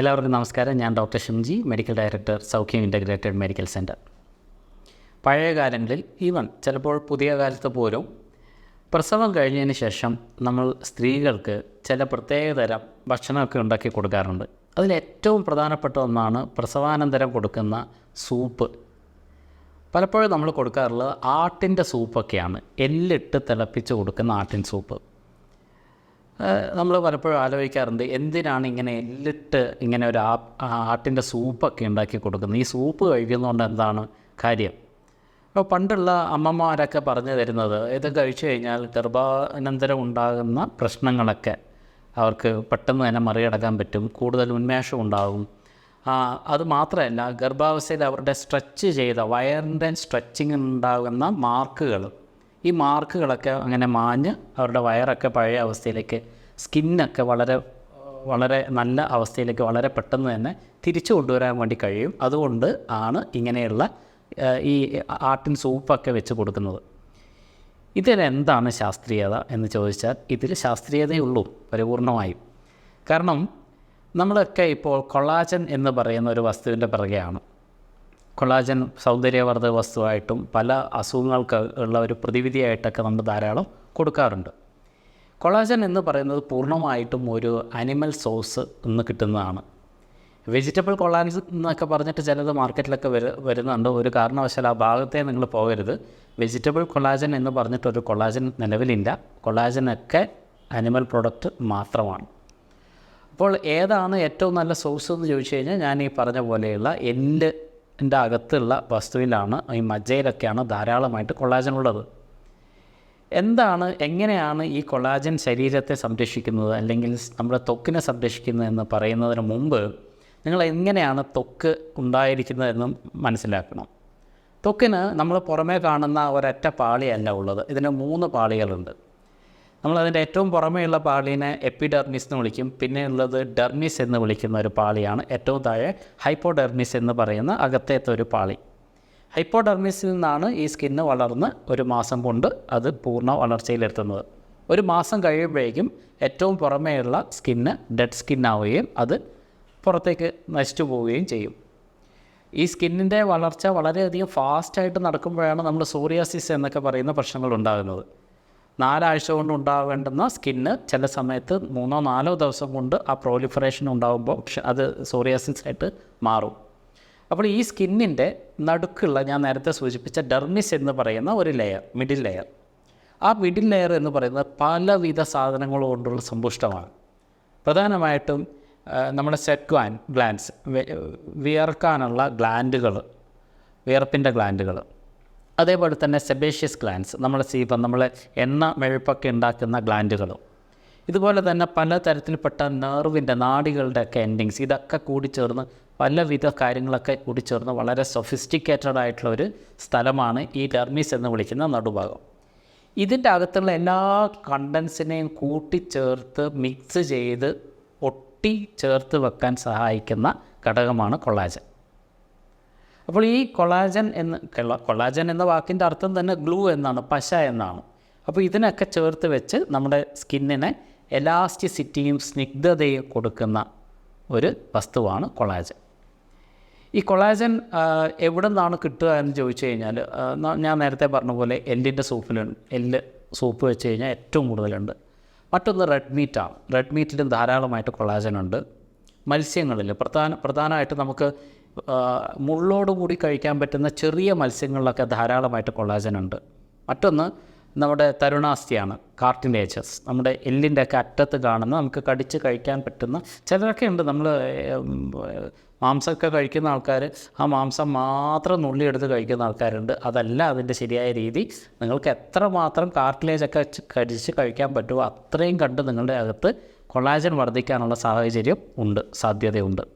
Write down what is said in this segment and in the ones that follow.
എല്ലാവർക്കും നമസ്കാരം. ഞാൻ doctor Shimji medical director Soukhyam integrated medical centre പഴയ കാലങ്ങളിൽ ഈവൻ ചിലപ്പോൾ പുതിയ കാലത്ത് പോലും പ്രസവം കഴിഞ്ഞതിന് ശേഷം നമ്മൾ സ്ത്രീകൾക്ക് ചില പ്രത്യേകതരം ഭക്ഷണമൊക്കെ ഉണ്ടാക്കി കൊടുക്കാറുണ്ട്. അതിൽ ഏറ്റവും പ്രധാനപ്പെട്ട ഒന്നാണ് പ്രസവാനന്തരം കൊടുക്കുന്ന സൂപ്പ്. പലപ്പോഴും നമ്മൾ കൊടുക്കാറുള്ളത് ആട്ടിന്റെ സൂപ്പൊക്കെയാണ്. എല്ലിട്ട് തിളപ്പിച്ച് കൊടുക്കുന്ന ആട്ടിൻ സൂപ്പ്. നമ്മൾ പലപ്പോഴും ആലോചിക്കാറുണ്ട് എന്തിനാണ് ഇങ്ങനെ എല്ലിട്ട് ഇങ്ങനെ ഒരു ആ ആട്ടിന്റെ സൂപ്പൊക്കെ ഉണ്ടാക്കി കൊടുക്കുന്നത്? ഈ സൂപ്പ് കഴിക്കുന്നതുകൊണ്ട് എന്താണ് കാര്യം? അപ്പോൾ പണ്ടുള്ള അമ്മമാരൊക്കെ പറഞ്ഞു തരുന്നത് ഇത് കഴിച്ചു കഴിഞ്ഞാൽ ഗർഭാനന്തരം ഉണ്ടാകുന്ന പ്രശ്നങ്ങളൊക്കെ അവർക്ക് പെട്ടെന്ന് തന്നെ മറികടക്കാൻ പറ്റും കൂടുതൽ ഉന്മേഷം ഉണ്ടാകും. അത് മാത്രമല്ല ഗർഭാവസ്ഥയിൽ അവരുടെ സ്ട്രെച്ച് ചെയ്ത വയറിന്റെ സ്ട്രെച്ചിങ് ഉണ്ടാകുന്ന മാർക്കുകൾ ഈ മാർക്കുകളൊക്കെ അങ്ങനെ മാഞ്ഞ് അവരുടെ വയറൊക്കെ പഴയ അവസ്ഥയിലേക്ക് സ്കിന്നൊക്കെ വളരെ വളരെ നല്ല അവസ്ഥയിലേക്ക് വളരെ പെട്ടെന്ന് തന്നെ തിരിച്ചു കൊണ്ടുവരാൻ വേണ്ടി കഴിയും. അതുകൊണ്ട് ആണ് ഇങ്ങനെയുള്ള ഈ ആട്ടിൻ സൂപ്പൊക്കെ വെച്ച് കൊടുക്കുന്നത്. ഇതിലെന്താണ് ശാസ്ത്രീയത എന്ന് ചോദിച്ചാൽ ഇതിൽ ശാസ്ത്രീയതയുള്ളൂ പരിപൂർണമായും. കാരണം നമ്മളൊക്കെ ഇപ്പോൾ കൊളാജൻ എന്ന് പറയുന്ന ഒരു വസ്തുവിന്റെ പിറകെയാണ്. കൊളാജൻ സൗന്ദര്യവർദ്ധക വസ്തുവായിട്ടും പല അസുഖങ്ങൾക്ക് ഉള്ള ഒരു പ്രതിവിധിയായിട്ടൊക്കെ നമ്മൾ ധാരാളം കൊടുക്കാറുണ്ട്. കൊളാജൻ എന്ന് പറയുന്നത് പൂർണമായിട്ടും ഒരു അനിമൽ സോഴ്സ് നിന്ന് കിട്ടുന്നതാണ്. വെജിറ്റബിൾ കൊളാജൻ എന്നൊക്കെ പറഞ്ഞിട്ട് ചിലത് മാർക്കറ്റിലൊക്കെ വരു വരുന്നുണ്ട്. ഒരു കാരണവശാൽ ആ ഭാഗത്തേ നിങ്ങൾ പോകരുത്. വെജിറ്റബിൾ കൊളാജൻ എന്ന് പറഞ്ഞിട്ടൊരു കൊളാജൻ നിലവിലില്ല. കൊളാജനൊക്കെ അനിമൽ പ്രൊഡക്റ്റ് മാത്രമാണ്. അപ്പോൾ ഏതാണ് ഏറ്റവും നല്ല സോഴ്സ് എന്ന് ചോദിച്ചു കഴിഞ്ഞാൽ ഞാൻ ഈ പറഞ്ഞ പോലെയുള്ള എല്ലിന്റെ അകത്തുള്ള വസ്തുവിലാണ് ഈ മജ്ജയിലൊക്കെയാണ് ധാരാളമായിട്ട് കൊളാജൻ ഉള്ളത്. എന്താണ് എങ്ങനെയാണ് ഈ കൊളാജൻ ശരീരത്തെ സംരക്ഷിക്കുന്നത് അല്ലെങ്കിൽ നമ്മുടെ ത്വക്കിനെ സംരക്ഷിക്കുന്നത് എന്ന് പറയുന്നതിന് മുമ്പ് നിങ്ങൾ എങ്ങനെയാണ് ത്വക്ക് ഉണ്ടായിരിക്കുന്നതെന്നും മനസ്സിലാക്കണം. ത്വക്കിന് നമ്മൾ പുറമേ കാണുന്ന ഒരൊറ്റ പാളിയല്ല ഉള്ളത്. ഇതിന് മൂന്ന് പാളികളുണ്ട്. നമ്മളതിന്റെ ഏറ്റവും പുറമേയുള്ള പാളീനെ എപ്പിഡെർമിസ് എന്ന് വിളിക്കും. പിന്നെ ഉള്ളത് ഡെർമിസ് എന്ന് വിളിക്കുന്ന ഒരു പാളിയാണ്. ഏറ്റവും താഴെ ഹൈപ്പോഡെർമിസ് എന്ന് പറയുന്ന അകത്തേത്തെ ഒരു പാളി. ഹൈപ്പോഡെർമിസിൽ നിന്നാണ് ഈ സ്കിന്ന് വളർന്ന് ഒരു മാസം കൊണ്ട് അത് പൂർണ വളർച്ചയിലെത്തുന്നത് ഒരു മാസം കഴിയുമ്പോഴേക്കും ഏറ്റവും പുറമേയുള്ള സ്കിന്ന് ഡെഡ് സ്കിന്നാവുകയും അത് പുറത്തേക്ക് നശിച്ചു പോവുകയും ചെയ്യും. ഈ സ്കിന്നിന്റെ വളർച്ച വളരെയധികം ഫാസ്റ്റായിട്ട് നടക്കുമ്പോഴാണ് നമ്മൾ സോറിയാസിസ് എന്നൊക്കെ പറയുന്ന പ്രശ്നങ്ങൾ ഉണ്ടാകുന്നത്. നാലാഴ്ച കൊണ്ട് ഉണ്ടാവേണ്ടുന്ന സ്കിന്ന് ചില സമയത്ത് മൂന്നോ നാലോ ദിവസം കൊണ്ട് ആ പ്രോലിഫറേഷൻ ഉണ്ടാകുമ്പോൾ അത് സോറിയാസിസ് ആയിട്ട് മാറും. അപ്പോൾ ഈ സ്കിന്നിന്റെ നടുക്കുള്ള ഞാൻ നേരത്തെ സൂചിപ്പിച്ച ഡെർമിസ് എന്ന് പറയുന്ന ഒരു ലെയർ മിഡിൽ ലെയർ ആ മിഡിൽ ലെയർ എന്ന് പറയുന്നത് പലവിധ സാധനങ്ങൾ കൊണ്ടുള്ള സമ്പുഷ്ടമാണ്. പ്രധാനമായിട്ടും നമ്മുടെ സെറ്റ്വാൻ ഗ്ലാൻസ് വിയർക്കാനുള്ള ഗ്ലാൻഡുകൾ വിയർപ്പിന്റെ ഗ്ലാൻഡുകൾ അതേപോലെ തന്നെ സെബേഷ്യസ് ഗ്ലാൻസ് നമ്മുടെ സീപം നമ്മൾ എണ്ണ മെഴുപ്പൊക്കെ ഉണ്ടാക്കുന്ന ഗ്ലാൻഡുകളും ഇതുപോലെ തന്നെ പല തരത്തിൽപ്പെട്ട നെർവിന്റെ നാടികളുടെ ഒക്കെ എൻഡിങ്സ് ഇതൊക്കെ കൂടിച്ചേർന്ന് പലവിധ കാര്യങ്ങളൊക്കെ കൂടിച്ചേർന്ന് വളരെ സൊഫിസ്റ്റിക്കേറ്റഡ് ആയിട്ടുള്ള ഒരു സ്ഥലമാണ് ഈ ഡെർമീസ് എന്ന് വിളിക്കുന്ന നടുഭാഗം. ഇതിന്റെ അകത്തുള്ള എല്ലാ കണ്ടൻസിനെയും കൂട്ടിച്ചേർത്ത് മിക്സ് ചെയ്ത് ഒട്ടി ചേർത്ത് വെക്കാൻ സഹായിക്കുന്ന ഘടകമാണ് കൊളാജൻ അപ്പോൾ ഈ കൊളാജൻ എന്ന് കൊളാജൻ എന്ന വാക്കിന്റെ അർത്ഥം തന്നെ ഗ്ലൂ എന്നാണ് പശ എന്നാണ്. അപ്പോൾ ഇതിനൊക്കെ ചേർത്ത് വെച്ച് നമ്മുടെ സ്കിന്നിനെ എലാസ്റ്റിസിറ്റിയും സ്നിഗ്ധതയും കൊടുക്കുന്ന ഒരു വസ്തുവാണ് കൊളാജൻ. ഈ കൊളാജൻ എവിടെ നിന്നാണ് കിട്ടുക എന്ന് ചോദിച്ചു കഴിഞ്ഞാൽ ഞാൻ നേരത്തെ പറഞ്ഞ പോലെ എല്ലിന്റെ സൂപ്പിലുണ്ട് എല്ല് സൂപ്പ് വെച്ച് കഴിഞ്ഞാൽ ഏറ്റവും കൂടുതലുണ്ട്. മറ്റൊന്ന് റെഡ് മീറ്റാണ്. റെഡ് മീറ്റിലും ധാരാളമായിട്ട് കൊളാജൻ ഉണ്ട് മത്സ്യങ്ങളിൽ പ്രധാന പ്രധാനമായിട്ട് നമുക്ക് മുള്ളോടുകൂടി കഴിക്കാൻ പറ്റുന്ന ചെറിയ മത്സ്യങ്ങളിലൊക്കെ ധാരാളമായിട്ട് കൊളാജൻ ഉണ്ട്. മറ്റൊന്ന് നമ്മുടെ തരുണാസ്ഥിയാണ് കാർട്ടിനേജസ്. നമ്മുടെ എല്ലിന്റെ ഒക്കെ അറ്റത്ത് കാണുന്ന നമുക്ക് കടിച്ച് കഴിക്കാൻ പറ്റുന്ന ചിലരൊക്കെ ഉണ്ട്. നമ്മൾ മാംസമൊക്കെ കഴിക്കുന്ന ആൾക്കാർ ആ മാംസം മാത്രം നുള്ളിയെടുത്ത് കഴിക്കുന്ന ആൾക്കാരുണ്ട്. അതല്ല അതിന്റെ ശരിയായ രീതി. നിങ്ങൾക്ക് എത്രമാത്രം കാർട്ടിലേജൊക്കെ കടിച്ച് കഴിക്കാൻ പറ്റുമോ അത്രയും കണ്ട് നിങ്ങളുടെ അകത്ത് കൊളാജൻ വർദ്ധിക്കാനുള്ള സാഹചര്യം ഉണ്ട് സാധ്യതയുണ്ട്.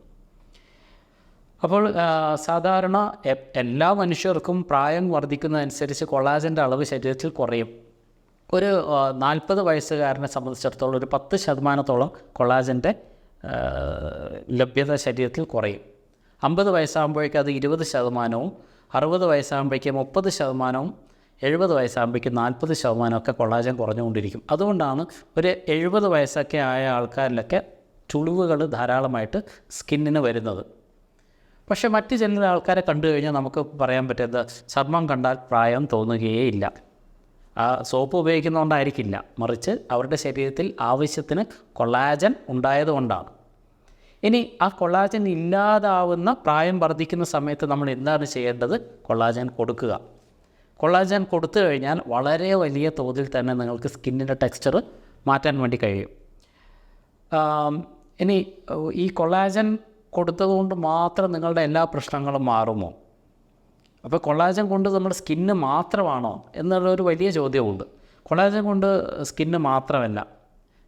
അപ്പോൾ സാധാരണ എല്ലാ മനുഷ്യർക്കും പ്രായം വർദ്ധിക്കുന്നതനുസരിച്ച് കൊളാജന്റെ അളവ് ശരീരത്തിൽ കുറയും. ഒരു നാൽപ്പത് വയസ്സുകാരനെ സംബന്ധിച്ചിടത്തോളം ഒരു പത്ത് ശതമാനത്തോളം കൊളാജന്റെ ലഭ്യത ശരീരത്തിൽ കുറയും. അമ്പത് വയസ്സാകുമ്പോഴേക്കും അത് ഇരുപത് ശതമാനവും അറുപത് വയസ്സാകുമ്പോഴേക്കും മുപ്പത് ശതമാനവും എഴുപത് വയസ്സാകുമ്പോഴേക്കും നാൽപ്പത് ശതമാനമൊക്കെ കൊളാജൻ കുറഞ്ഞുകൊണ്ടിരിക്കും. അതുകൊണ്ടാണ് ഒരു എഴുപത് വയസ്സൊക്കെ ആയ ആൾക്കാരിലൊക്കെ ചുളിവുകൾ ധാരാളമായിട്ട് സ്കിന്നിന് വരുന്നത്. പക്ഷേ മറ്റ് ചില ആൾക്കാരെ കണ്ടു കഴിഞ്ഞാൽ നമുക്ക് പറയാൻ പറ്റുന്നത് ചർമ്മം കണ്ടാൽ പ്രായം തോന്നുകയേ ഇല്ല ആ സോപ്പ് ഉപയോഗിക്കുന്നതുകൊണ്ടായിരിക്കില്ല. മറിച്ച് അവരുടെ ശരീരത്തിൽ ആവശ്യത്തിന് കൊളാജൻ ഉണ്ടായതുകൊണ്ടാണ്. ഇനി ആ കൊളാജൻ ഇല്ലാതാവുന്ന പ്രായം വർദ്ധിക്കുന്ന സമയത്ത് നമ്മൾ എന്താണ് ചെയ്യേണ്ടത്? കൊളാജൻ കൊടുക്കുക. കൊളാജൻ കൊടുത്തു കഴിഞ്ഞാൽ വളരെ വലിയ തോതിൽ തന്നെ നിങ്ങൾക്ക് സ്കിന്നിന്റെ ടെക്സ്ചർ മാറ്റാൻ വേണ്ടി കഴിയും. ഇനി ഈ കൊളാജൻ കൊടുത്തതുകൊണ്ട് മാത്രം നിങ്ങളുടെ എല്ലാ പ്രശ്നങ്ങളും മാറുമോ? അപ്പോൾ കൊളാജൻ കൊണ്ട് നമ്മുടെ സ്കിന്ന് മാത്രമാണോ എന്നുള്ളൊരു വലിയ ചോദ്യമുണ്ട്. കൊളാജൻ കൊണ്ട് സ്കിന്ന് മാത്രമല്ല.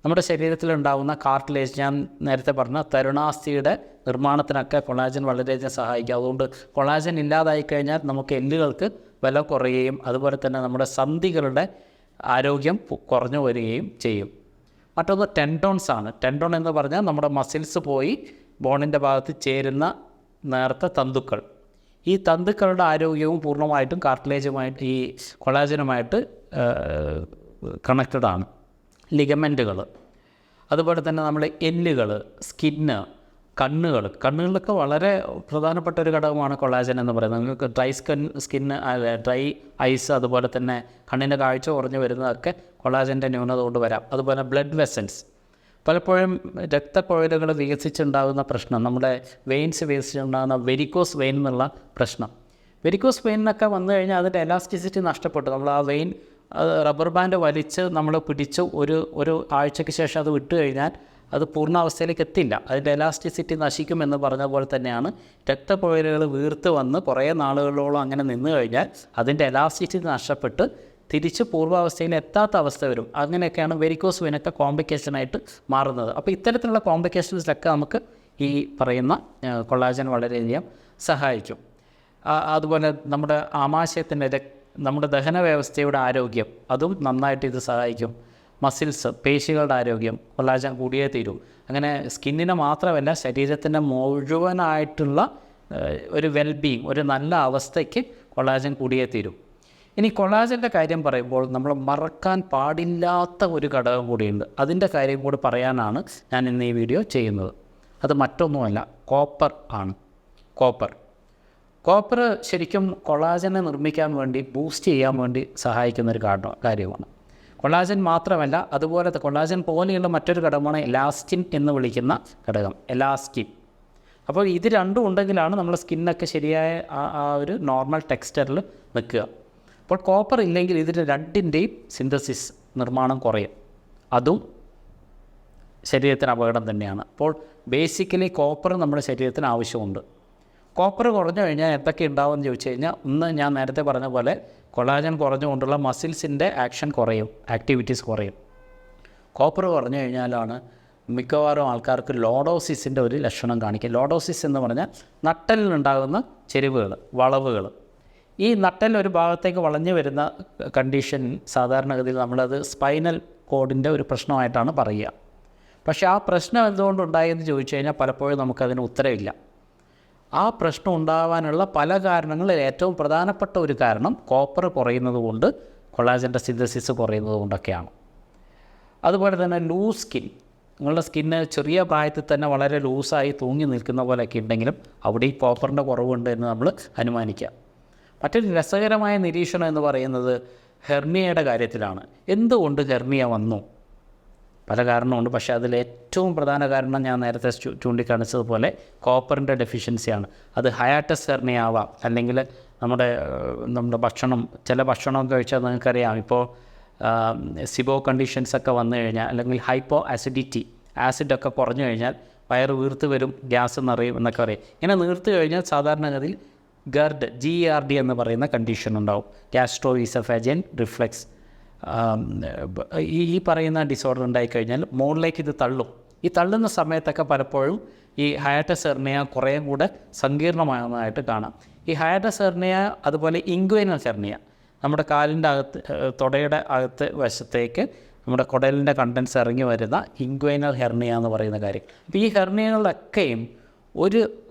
നമ്മുടെ ശരീരത്തിലുണ്ടാകുന്ന കാർട്ടിലേജ് ഞാൻ നേരത്തെ പറഞ്ഞ തരുണാസ്ഥിയുടെ നിർമ്മാണത്തിനൊക്കെ കൊളാജൻ വളരെയധികം സഹായിക്കും. അതുകൊണ്ട് കൊളാജൻ ഇല്ലാതായി കഴിഞ്ഞാൽ നമുക്ക് എല്ലുകൾക്ക് വില കുറയുകയും അതുപോലെ തന്നെ നമ്മുടെ സന്ധികളുടെ ആരോഗ്യം കുറഞ്ഞു വരികയും ചെയ്യും. മറ്റൊന്ന് ടെൻഡോൺസ് ആണ് ടെൻഡോൺ എന്ന് പറഞ്ഞാൽ നമ്മുടെ മസിൽസ് പോയി ബോണിന്റെ ഭാഗത്ത് ചേരുന്ന നേർത്ത തന്തുക്കൾ. ഈ തന്തുക്കളുടെ ആരോഗ്യവും പൂർണമായിട്ടും കാർട്ടിലേജുമായിട്ട് ഈ കൊളാജനുമായിട്ട് കണക്റ്റഡ് ആണ്. ലിഗമെന്റുകൾ. അതുപോലെ തന്നെ നമ്മൾ എല്ലുകൾ സ്കിന്ന് കണ്ണുകൾ. കണ്ണുകളിലൊക്കെ വളരെ പ്രധാനപ്പെട്ട ഒരു ഘടകമാണ് കൊളാജൻ എന്ന് പറയുന്നത്. നിങ്ങൾക്ക് ഡ്രൈ സ്കിൻ സ്കിന്ന് ഡ്രൈ ഐസ് അതുപോലെ തന്നെ കണ്ണിന്റെ കാഴ്ച കുറഞ്ഞു വരുന്നതൊക്കെ കൊളാജന്റെ ന്യൂനത കൊണ്ട് വരാം. അതുപോലെ ബ്ലഡ് വെസൻസ്. പലപ്പോഴും രക്തക്കുഴലുകൾ വികസിച്ചുണ്ടാകുന്ന പ്രശ്നം നമ്മുടെ വെയിൻസ് വികസിച്ചുണ്ടാകുന്ന വെരിക്കോസ് വെയിൻ എന്നുള്ള പ്രശ്നം. വെരിക്കോസ് വെയിനൊക്കെ വന്നു കഴിഞ്ഞാൽ അതിന്റെ എലാസ്റ്റിസിറ്റി നഷ്ടപ്പെട്ടു. നമ്മൾ ആ വെയിൻ റബ്ബർ ബാൻഡ് വലിച്ച് നമ്മൾ പിടിച്ച് ഒരു ഒരു ആഴ്ചയ്ക്ക് ശേഷം അത് വിട്ടു കഴിഞ്ഞാൽ അത് പൂർണാവസ്ഥയിലേക്ക് എത്തില്ല. അതിന്റെ എലാസ്റ്റിസിറ്റി നശിക്കുമെന്ന് പറഞ്ഞ പോലെ തന്നെയാണ് രക്തപ്പുഴലുകൾ വീർത്ത് വന്ന് കുറേ നാളുകളോളം അങ്ങനെ നിന്നു കഴിഞ്ഞാൽ അതിന്റെ എലാസ്റ്റിസിറ്റി നഷ്ടപ്പെട്ട് തിരിച്ച് പൂർവാവസ്ഥയിൽ എത്താത്ത അവസ്ഥ വരും. അങ്ങനെയൊക്കെയാണ് വെരിക്കോസ് വെയിനൊക്കെ കോംപ്ലിക്കേഷനായിട്ട് മാറുന്നത്. അപ്പോൾ ഇത്തരത്തിലുള്ള കോംപ്ലിക്കേഷൻസിലൊക്കെ നമുക്ക് ഈ പറയുന്ന കൊളാജൻ വളരെയധികം സഹായിക്കും. അതുപോലെ നമ്മുടെ ആമാശയത്തിന്റെ നമ്മുടെ ദഹന വ്യവസ്ഥയുടെ ആരോഗ്യം അതും നന്നായിട്ട് ഇത് സഹായിക്കും. മസിൽസ് പേശികളുടെ ആരോഗ്യം കൊളാജൻ കൂടിയേ തീരൂ. അങ്ങനെ സ്കിന്നിനെ മാത്രമല്ല ശരീരത്തിന്റെ മുഴുവനായിട്ടുള്ള ഒരു വെൽബീങ് ഒരു നല്ല അവസ്ഥയ്ക്ക് കൊളാജൻ കൂടിയേ തീരും. ഇനി കൊളാജന്റെ കാര്യം പറയുമ്പോൾ നമ്മൾ മറക്കാൻ പാടില്ലാത്ത ഒരു ഘടകം കൂടിയുണ്ട്. അതിന്റെ കാര്യം കൂടി പറയാനാണ് ഞാൻ ഇന്ന് ഈ വീഡിയോ ചെയ്യുന്നത്. അത് മറ്റൊന്നുമല്ല കോപ്പർ ആണ്. കോപ്പർ. കോപ്പർ ശരിക്കും കൊളാജനെ നിർമ്മിക്കാൻ വേണ്ടി ബൂസ്റ്റ് ചെയ്യാൻ വേണ്ടി സഹായിക്കുന്ന ഒരു കാര്യമാണ്. കൊളാജൻ മാത്രമല്ല അതുപോലെ കൊളാജൻ പോലെയുള്ള മറ്റൊരു ഘടകമാണ് എലാസ്റ്റിൻ എന്ന് വിളിക്കുന്ന ഘടകം എലാസ്റ്റിൻ. അപ്പോൾ ഇത് രണ്ടും ഉണ്ടെങ്കിലാണ് നമ്മുടെ സ്കിന്നൊക്കെ ശരിയായ ആ ഒരു നോർമൽ ടെക്സ്ചറിൽ നിൽക്കുക. അപ്പോൾ കോപ്പർ ഇല്ലെങ്കിൽ ഇതിന്റെ രണ്ടിന്റെയും സിന്തസിസ് നിർമ്മാണം കുറയും. അതും ശരീരത്തിന് അപകടം തന്നെയാണ്. അപ്പോൾ ബേസിക്കലി കോപ്പർ നമ്മുടെ ശരീരത്തിന് ആവശ്യമുണ്ട്. കോപ്പർ കുറഞ്ഞു കഴിഞ്ഞാൽ എന്തൊക്കെ ഉണ്ടാവുമെന്ന് ചോദിച്ചു കഴിഞ്ഞാൽ ഒന്ന് ഞാൻ നേരത്തെ പറഞ്ഞ പോലെ കൊളാജൻ കുറഞ്ഞുകൊണ്ടുള്ള മസിൽസിന്റെ ആക്ഷൻ കുറയും ആക്ടിവിറ്റീസ് കുറയും. കോപ്പർ കുറഞ്ഞു കഴിഞ്ഞാലാണ് മിക്കവാറും ആൾക്കാർക്ക് ലോഡോസിസിന്റെ ഒരു ലക്ഷണം കാണിക്കുക. ലോഡോസിസ് എന്ന് പറഞ്ഞാൽ നട്ടലിനുണ്ടാകുന്ന ചെരിവുകൾ വളവുകൾ. ഈ നട്ടൽ ഒരു ഭാഗത്തേക്ക് വളഞ്ഞു വരുന്ന കണ്ടീഷൻ സാധാരണഗതിയിൽ നമ്മളത് സ്പൈനൽ കോഡിന്റെ ഒരു പ്രശ്നമായിട്ടാണ് പറയുക. പക്ഷേ ആ പ്രശ്നം എന്തുകൊണ്ടുണ്ടായെന്ന് ചോദിച്ചു കഴിഞ്ഞാൽ പലപ്പോഴും നമുക്കതിന് ഉത്തരവില്ല. ആ പ്രശ്നം ഉണ്ടാവാനുള്ള പല കാരണങ്ങളിൽ ഏറ്റവും പ്രധാനപ്പെട്ട ഒരു കാരണം കോപ്പർ കുറയുന്നത് കൊണ്ട് കൊളാജന്റെ സിന്തസിസ് കുറയുന്നത് കൊണ്ടൊക്കെയാണ്. അതുപോലെ തന്നെ ലൂസ് സ്കിൻ നിങ്ങളുടെ സ്കിന്ന് ചെറിയ പ്രായത്തിൽ തന്നെ വളരെ ലൂസായി തൂങ്ങി നിൽക്കുന്ന പോലെയൊക്കെ ഉണ്ടെങ്കിലും അവിടെ ഈ കോപ്പറിന്റെ കുറവുണ്ട് എന്ന് നമ്മൾ അനുമാനിക്കാം. മറ്റൊരു രസകരമായ നിരീക്ഷണം എന്ന് പറയുന്നത് ഹെർണിയയുടെ കാര്യത്തിലാണ്. എന്തുകൊണ്ട് ഹെർണിയ വന്നു? പല കാരണമുണ്ട്. പക്ഷേ അതിൽ ഏറ്റവും പ്രധാന കാരണം ഞാൻ നേരത്തെ ചൂണ്ടിക്കാണിച്ചതുപോലെ കോപ്പറിന്റെ ഡെഫിഷ്യൻസിയാണ്. അത് ഹയാറ്റസ് ഹെർണിയ ആവാം അല്ലെങ്കിൽ നമ്മുടെ നമ്മുടെ ഭക്ഷണം ചില ഭക്ഷണമൊക്കെ കഴിച്ചാൽ നിങ്ങൾക്കറിയാം. ഇപ്പോൾ സിബോ കണ്ടീഷൻസ് ഒക്കെ വന്നു കഴിഞ്ഞാൽ അല്ലെങ്കിൽ ഹൈപ്പോ ആസിഡിറ്റി ആസിഡൊക്കെ കുറഞ്ഞു കഴിഞ്ഞാൽ വയറ് വീർത്ത് വരും ഗ്യാസ് നിറയും എന്നൊക്കെ പറയും. ഇങ്ങനെ നീർത്ത് കഴിഞ്ഞാൽ സാധാരണഗതിയിൽ ഗർഡ് ജി ആർ ഡി എന്ന് പറയുന്ന കണ്ടീഷൻ ഉണ്ടാവും. ഗ്യാസ്ട്രോ ഈസഫാജൻ റിഫ്ലെക്സ് ഈ പറയുന്ന ഡിസോർഡർ ഉണ്ടായിക്കഴിഞ്ഞാൽ മുകളിലേക്ക് ഇത് തള്ളും. ഈ തള്ളുന്ന സമയത്തൊക്കെ പലപ്പോഴും ഈ ഹയാറ്റസ് ഹെർണിയ കുറേ കൂടെ സങ്കീർണമാകുന്നതായിട്ട് കാണാം. ഈ ഹയാറ്റസ് ഹെർണിയ അതുപോലെ ഇൻഗ്വൈനൽ ഹെർണിയ നമ്മുടെ കാലിന്റെ അകത്ത് തുടയുടെ അകത്ത് വശത്തേക്ക് നമ്മുടെ കുടലിന്റെ കണ്ടൻസ് ഇറങ്ങി വരുന്ന ഇൻഗ്വൈനൽ ഹെർണിയ എന്ന് പറയുന്ന കാര്യം. അപ്പോൾ ഈ ഹെർണിയകളിലൊക്കെയും ഒരു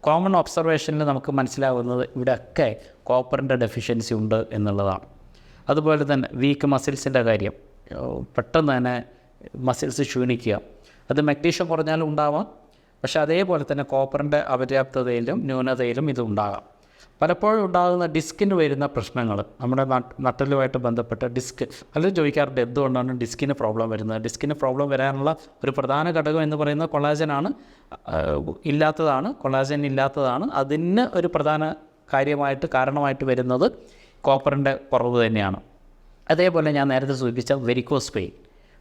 കോമൺ ഒബ്സർവേഷനിൽ നമുക്ക് മനസ്സിലാവുന്നത് ഇവിടെയൊക്കെ കോപ്പറിന്റെ ഡെഫിഷ്യൻസി ഉണ്ട് എന്നുള്ളതാണ്. അതുപോലെ തന്നെ വീക്ക് മസിൽസിന്റെ കാര്യം. പെട്ടെന്ന് തന്നെ മസിൽസ് ക്ഷീണിക്കുക. അത് മഗ്നീഷ്യം കുറഞ്ഞാലും ഉണ്ടാവാം. പക്ഷേ അതേപോലെ തന്നെ കോപ്പറിന്റെ അപര്യാപ്തതയിലും ന്യൂനതയിലും ഇത് ഉണ്ടാകാം. പലപ്പോഴും ഉണ്ടാകുന്ന ഡിസ്കിന് വരുന്ന പ്രശ്നങ്ങൾ നമ്മുടെ നട്ട് നട്ടലുമായിട്ട് ബന്ധപ്പെട്ട ഡിസ്ക് അല്ലെങ്കിൽ ചോദിക്കാറുണ്ട് എന്തുകൊണ്ടാണ് ഡിസ്കിന് പ്രോബ്ലം വരുന്നത്? ഡിസ്കിന് പ്രോബ്ലം വരാനുള്ള ഒരു പ്രധാന ഘടകം എന്ന് പറയുന്നത് കൊളാജനാണ് ഇല്ലാത്തതാണ് കൊളാജൻ ഇല്ലാത്തതാണ്. അതിന് ഒരു പ്രധാന കാര്യമായിട്ട് കാരണമായിട്ട് വരുന്നത് കോപ്പറിന്റെ കുറവ് തന്നെയാണ്. അതേപോലെ ഞാൻ നേരത്തെ സൂചിപ്പിച്ച വെരിക്കോസ് പെയിൻ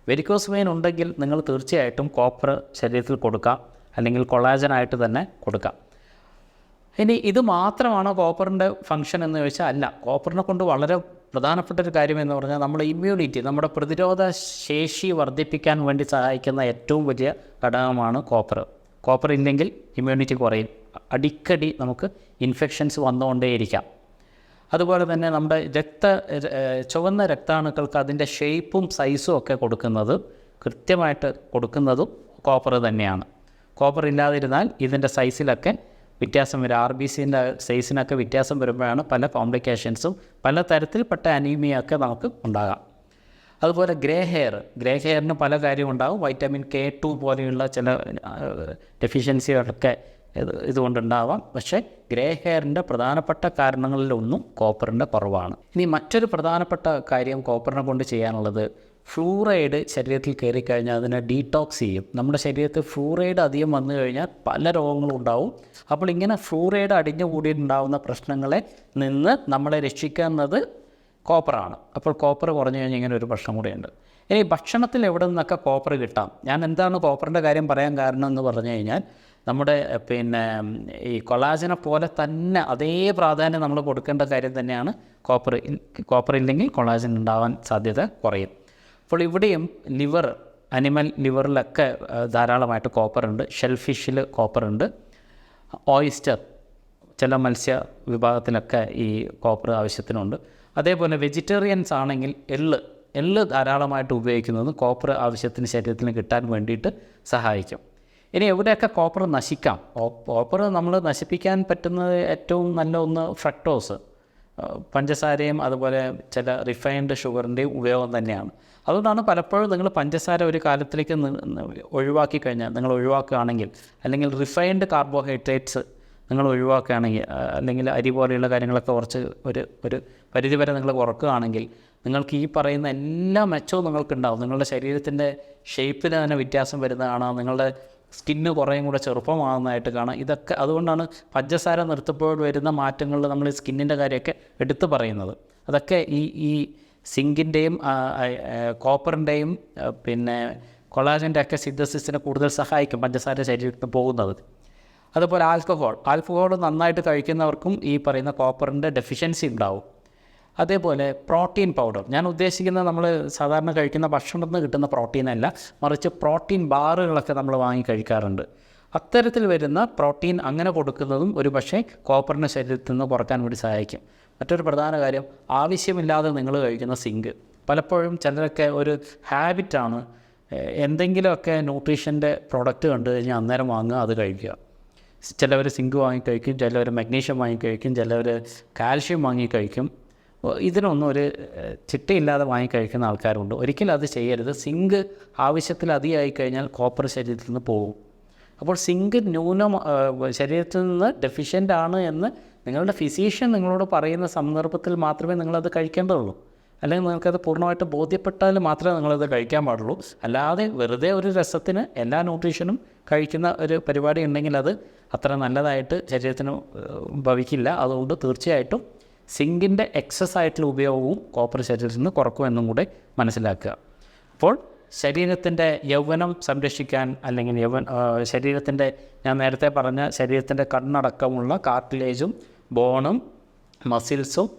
വെരിക്കോസ് പെയിൻ ഉണ്ടെങ്കിൽ നിങ്ങൾ തീർച്ചയായിട്ടും കോപ്പർ ശരീരത്തിൽ കൊടുക്കാം അല്ലെങ്കിൽ കൊളാജനായിട്ട് തന്നെ കൊടുക്കാം. ഇനി ഇത് മാത്രമാണോ കോപ്പറിന്റെ ഫംഗ്ഷൻ എന്ന് ചോദിച്ചാൽ അല്ല. കോപ്പറിനെ കൊണ്ട് വളരെ പ്രധാനപ്പെട്ട ഒരു കാര്യം എന്ന് പറഞ്ഞാൽ നമ്മുടെ ഇമ്മ്യൂണിറ്റി നമ്മുടെ പ്രതിരോധ ശേഷി വർദ്ധിപ്പിക്കാൻ വേണ്ടി സഹായിക്കുന്ന ഏറ്റവും വലിയ ഘടകമാണ് കോപ്പർ. കോപ്പർ ഇല്ലെങ്കിൽ ഇമ്മ്യൂണിറ്റി കുറയും. അടിക്കടി നമുക്ക് ഇൻഫെക്ഷൻസ് വന്നുകൊണ്ടേയിരിക്കാം. അതുപോലെ തന്നെ നമ്മുടെ രക്ത ചുവന്ന രക്താണുക്കൾക്ക് അതിന്റെ ഷേപ്പും സൈസും ഒക്കെ കൊടുക്കുന്നത് കൃത്യമായിട്ട് കൊടുക്കുന്നതും കോപ്പർ തന്നെയാണ്. കോപ്പർ ഇല്ലാതിരുന്നാൽ ഇതിന്റെ സൈസിലൊക്കെ വ്യത്യാസം വരും. ആർ ബി സിന്റെ സൈസിനൊക്കെ വ്യത്യാസം വരുമ്പോഴാണ് പല കോംപ്ലിക്കേഷൻസും പല തരത്തിൽപ്പെട്ട അനീമിയൊക്കെ നമുക്ക് ഉണ്ടാകാം. അതുപോലെ ഗ്രേ ഹെയർ ഗ്രേ ഹെയറിന് പല കാര്യവും ഉണ്ടാകും വൈറ്റമിൻ കെ ടു പോലെയുള്ള ചില ഡെഫിഷ്യൻസികളൊക്കെ ഇത് ഇതുകൊണ്ടുണ്ടാവാം. പക്ഷേ ഗ്രേ ഹെയറിന്റെ പ്രധാനപ്പെട്ട കാരണങ്ങളിലൊന്നും കോപ്പറിന്റെ കുറവാണ്. ഇനി മറ്റൊരു പ്രധാനപ്പെട്ട കാര്യം കോപ്പറിനെ കൊണ്ട് ചെയ്യാനുള്ളത് ഫ്ലൂറൈഡ് ശരീരത്തിൽ കയറി കഴിഞ്ഞാൽ അതിനെ ഡീടോക്സ് ചെയ്യും. നമ്മുടെ ശരീരത്തിൽ ഫ്ലൂറൈഡ് അധികം വന്നു കഴിഞ്ഞാൽ പല രോഗങ്ങളും ഉണ്ടാവും. അപ്പോൾ ഇങ്ങനെ ഫ്ലൂറൈഡ് അടിഞ്ഞു കൂടിയിട്ടുണ്ടാകുന്ന പ്രശ്നങ്ങളെ നിന്ന് നമ്മളെ രക്ഷിക്കുന്നത് കോപ്പറാണ് അപ്പോൾ കോപ്പർ കുറഞ്ഞു കഴിഞ്ഞാൽ ഇങ്ങനെ ഒരു പ്രശ്നം കൂടിയുണ്ട്. ഇനി ഭക്ഷണത്തിൽ എവിടെ നിന്നൊക്കെ കോപ്പർ കിട്ടാം? ഞാൻ എന്താണ് കോപ്പറിന്റെ കാര്യം പറയാൻ കാരണം എന്ന് പറഞ്ഞു കഴിഞ്ഞാൽ നമ്മുടെ പിന്നെ ഈ കൊളാജനെ പോലെ തന്നെ അതേ പ്രാധാന്യം നമ്മൾ കൊടുക്കേണ്ട കാര്യം തന്നെയാണ് കോപ്പർ. കോപ്പർ ഇല്ലെങ്കിൽ കൊളാജൻ ഉണ്ടാവാൻ സാധ്യത കുറയും. അപ്പോൾ ഇവിടെയും ലിവർ അനിമൽ ലിവറിലൊക്കെ ധാരാളമായിട്ട് കോപ്പർ ഉണ്ട് ഷെൽ ഫിഷിൽ കോപ്പർ ഉണ്ട് ഓയിസ്റ്റർ ചില മത്സ്യ വിഭാഗത്തിലൊക്കെ ഈ കോപ്പർ ആവശ്യത്തിനുണ്ട്. അതേപോലെ വെജിറ്റേറിയൻസ് ആണെങ്കിൽ എള്ള് എള്ള് ധാരാളമായിട്ട് ഉപയോഗിക്കുന്നത് കോപ്പർ ആവശ്യത്തിന് ശരീരത്തിന് കിട്ടാൻ വേണ്ടിയിട്ട് സഹായിക്കും. ഇനി എവിടെയൊക്കെ കോപ്പർ നശിക്കാം? കോപ്പർ നമ്മൾ നശിപ്പിക്കാൻ പറ്റുന്നത് ഏറ്റവും നല്ല ഒന്ന് ഫ്രക്ടോസ്. പഞ്ചസാരയും അതുപോലെ ചില റിഫൈൻഡ് ഷുഗറിന്റെയും ഉപയോഗം തന്നെയാണ്. അതുകൊണ്ടാണ് പലപ്പോഴും നിങ്ങൾ പഞ്ചസാര ഒരു കാലത്തിലേക്ക് ഒഴിവാക്കി കഴിഞ്ഞാൽ നിങ്ങൾ ഒഴിവാക്കുകയാണെങ്കിൽ അല്ലെങ്കിൽ റിഫൈൻഡ് കാർബോഹൈഡ്രേറ്റ്സ് നിങ്ങൾ ഒഴിവാക്കുകയാണെങ്കിൽ അല്ലെങ്കിൽ അരി പോലെയുള്ള കാര്യങ്ങളൊക്കെ കുറച്ച് ഒരു ഒരു പരിധിവരെ നിങ്ങൾ കുറക്കുകയാണെങ്കിൽ നിങ്ങൾക്ക് ഈ പറയുന്ന എല്ലാ മെച്ചവും നിങ്ങൾക്കുണ്ടാവും. നിങ്ങളുടെ ശരീരത്തിന്റെ ഷേപ്പിന് തന്നെ വ്യത്യാസം വരുന്നതാണ്. നിങ്ങളുടെ സ്കിന്ന് കുറേയും കൂടെ ചെറുപ്പമാകുന്നതായിട്ട് കാണാം. ഇതൊക്കെ അതുകൊണ്ടാണ് പഞ്ചസാര നിർത്തുമ്പോൾ വരുന്ന മാറ്റങ്ങളിൽ നമ്മൾ സ്കിന്നിന്റെ കാര്യമൊക്കെ എടുത്തു പറയുന്നത്. അതൊക്കെ ഈ ഈ സിങ്കിന്റെയും കോപ്പറിന്റെയും പിന്നെ കൊളാജന്റെ ഒക്കെ സിന്തസിസിനെ കൂടുതൽ സഹായിക്കും പഞ്ചസാര ശരീരത്തിന് പോകുന്നത്. അതുപോലെ ആൽക്കഹോൾ. ആൽക്കഹോൾ നന്നായിട്ട് കഴിക്കുന്നവർക്കും ഈ പറയുന്ന കോപ്പറിന്റെ ഡെഫിഷ്യൻസി ഉണ്ടാവും. അതേപോലെ പ്രോട്ടീൻ പൗഡർ. ഞാൻ ഉദ്ദേശിക്കുന്നത് നമ്മൾ സാധാരണ കഴിക്കുന്ന ഭക്ഷണത്തിൽ നിന്ന് കിട്ടുന്ന പ്രോട്ടീൻ അല്ല മറിച്ച് പ്രോട്ടീൻ ബാറുകളൊക്കെ നമ്മൾ വാങ്ങി കഴിക്കാറുണ്ട്. അത്തരത്തിൽ വരുന്ന പ്രോട്ടീൻ അങ്ങനെ കൊടുക്കുന്നതും ഒരു പക്ഷേ കോപ്പറിന്റെ ശരീരത്തിൽ നിന്ന് കുറയ്ക്കാൻ വേണ്ടി സഹായിക്കും. മറ്റൊരു പ്രധാന കാര്യം ആവശ്യമില്ലാതെ നിങ്ങൾ കഴിക്കുന്ന സിങ്ക്. പലപ്പോഴും ചിലരൊക്കെ ഒരു ഹാബിറ്റാണ് എന്തെങ്കിലുമൊക്കെ ന്യൂട്രീഷന്റെ പ്രോഡക്റ്റ് കണ്ടു കഴിഞ്ഞാൽ അന്നേരം വാങ്ങുക അത് കഴിക്കുക. ചിലവർ സിങ്ക് വാങ്ങി കഴിക്കും ചിലവർ മഗ്നീഷ്യം വാങ്ങി കഴിക്കും ചിലവർ കാൽഷ്യം വാങ്ങി കഴിക്കും. ഇതിനൊന്നും ഒരു ചിട്ടയില്ലാതെ വാങ്ങി കഴിക്കുന്ന ആൾക്കാരുണ്ട്. ഒരിക്കലും അത് ചെയ്യരുത്. സിങ്ക് ആവശ്യത്തിലധികമായി കഴിഞ്ഞാൽ കോപ്പർ ശരീരത്തിൽ നിന്ന് പോകും. അപ്പോൾ സിങ്ക് ന്യൂനം ശരീരത്തിൽ നിന്ന് ഡെഫിഷ്യന്റ് ആണ് എന്ന് നിങ്ങളുടെ ഫിസീഷ്യൻ നിങ്ങളോട് പറയുന്ന സന്ദർഭത്തിൽ മാത്രമേ നിങ്ങളത് കഴിക്കേണ്ടതുള്ളൂ. അല്ലെങ്കിൽ നിങ്ങൾക്കത് പൂർണമായിട്ട് ബോധ്യപ്പെട്ടാൽ മാത്രമേ നിങ്ങളത് കഴിക്കാൻ പാടുള്ളൂ. അല്ലാതെ വെറുതെ ഒരു രസത്തിന് എല്ലാ ന്യൂട്രീഷനും കഴിക്കുന്ന ഒരു പരിപാടി ഉണ്ടെങ്കിൽ അത് അത്ര നല്ലതായിട്ട് ശരീരത്തിന് ഭവിക്കില്ല. അതുകൊണ്ട് തീർച്ചയായിട്ടും സിങ്കിന്റെ എക്സസ് ആയിട്ടുള്ള ഉപയോഗവും കോപ്പർ ശരീരത്തിൽ നിന്ന് കുറക്കുമെന്നും കൂടെ മനസ്സിലാക്കുക. അപ്പോൾ ശരീരത്തിന്റെ യൗവനം സംരക്ഷിക്കാൻ അല്ലെങ്കിൽ യൗവൻ ശരീരത്തിന്റെ ഞാൻ നേരത്തെ പറഞ്ഞ ശരീരത്തിന്റെ കണ്ണടക്കമുള്ള കാർട്ടിലേജും ബോണും മസിൽസും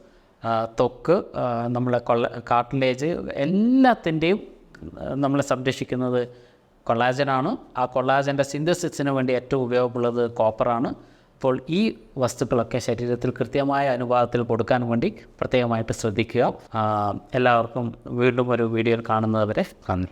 തൊക്ക് നമ്മളെ കൊള്ള കാർട്ടിലേജ് എല്ലാത്തിന്റെയും നമ്മളെ സംരക്ഷിക്കുന്നത് കൊളാജനാണ്. ആ കൊളാജന്റെ സിന്തസിസിന് വേണ്ടി ഏറ്റവും ഉപയോഗമുള്ളത് കോപ്പറാണ് അപ്പോൾ ഈ വസ്തുക്കളൊക്കെ ശരീരത്തിൽ കൃത്യമായ അനുപാതത്തിൽ കൊടുക്കാൻ വേണ്ടി പ്രത്യേകമായിട്ട് ശ്രദ്ധിക്കുക. എല്ലാവർക്കും വീണ്ടും ഒരു വീഡിയോയിൽ കാണുന്നതുവരെ നന്ദി.